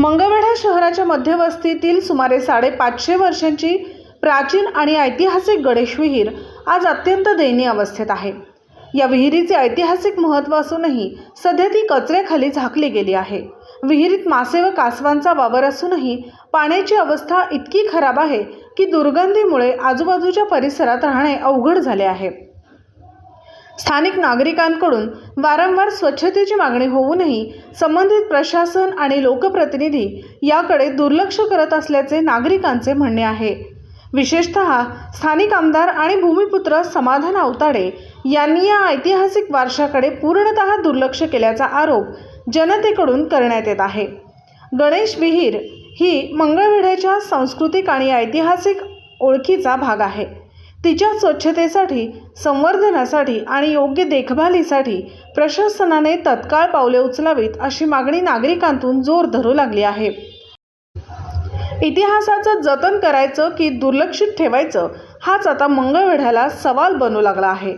मंगळवेढा शहराच्या मध्यवस्तीतील सुमारे साडेपाचशे वर्षांची प्राचीन आणि ऐतिहासिक गणेश विहीर आज अत्यंत दयनीय अवस्थेत आहे. या विहिरीचे ऐतिहासिक महत्त्व असूनही सध्या ती कचऱ्याखाली झाकली गेली आहे. विहिरीत मासे व कासवांचा वावर असूनही पाण्याची अवस्था इतकी खराब आहे की दुर्गंधीमुळे आजूबाजूच्या परिसरात राहणे अवघड झाले आहे. स्थानिक नागरिकांकडून वारंवार स्वच्छतेची मागणी होऊनही संबंधित प्रशासन आणि लोकप्रतिनिधी याकडे दुर्लक्ष करत असल्याचे नागरिकांचे म्हणणे आहे. विशेषत स्थानिक आमदार आणि भूमिपुत्र समाधान अवताडे यांनी या ऐतिहासिक वारशाकडे पूर्णतः दुर्लक्ष केल्याचा आरोप जनतेकडून करण्यात येत आहे. गणेश विहीर ही मंगळवेढ्याच्या सांस्कृतिक आणि ऐतिहासिक ओळखीचा भाग आहे. तिच्या स्वच्छतेसाठी संवर्धनासाठी आणि योग्य देखभालीसाठी प्रशासनाने तत्काळ पावले उचलावीत अशी मागणी नागरिकांतून जोर धरू लागली आहे. इतिहासाचं जतन करायचं की दुर्लक्षित ठेवायचं हाच आता मंगळवेढ्याला सवाल बनू लागला आहे.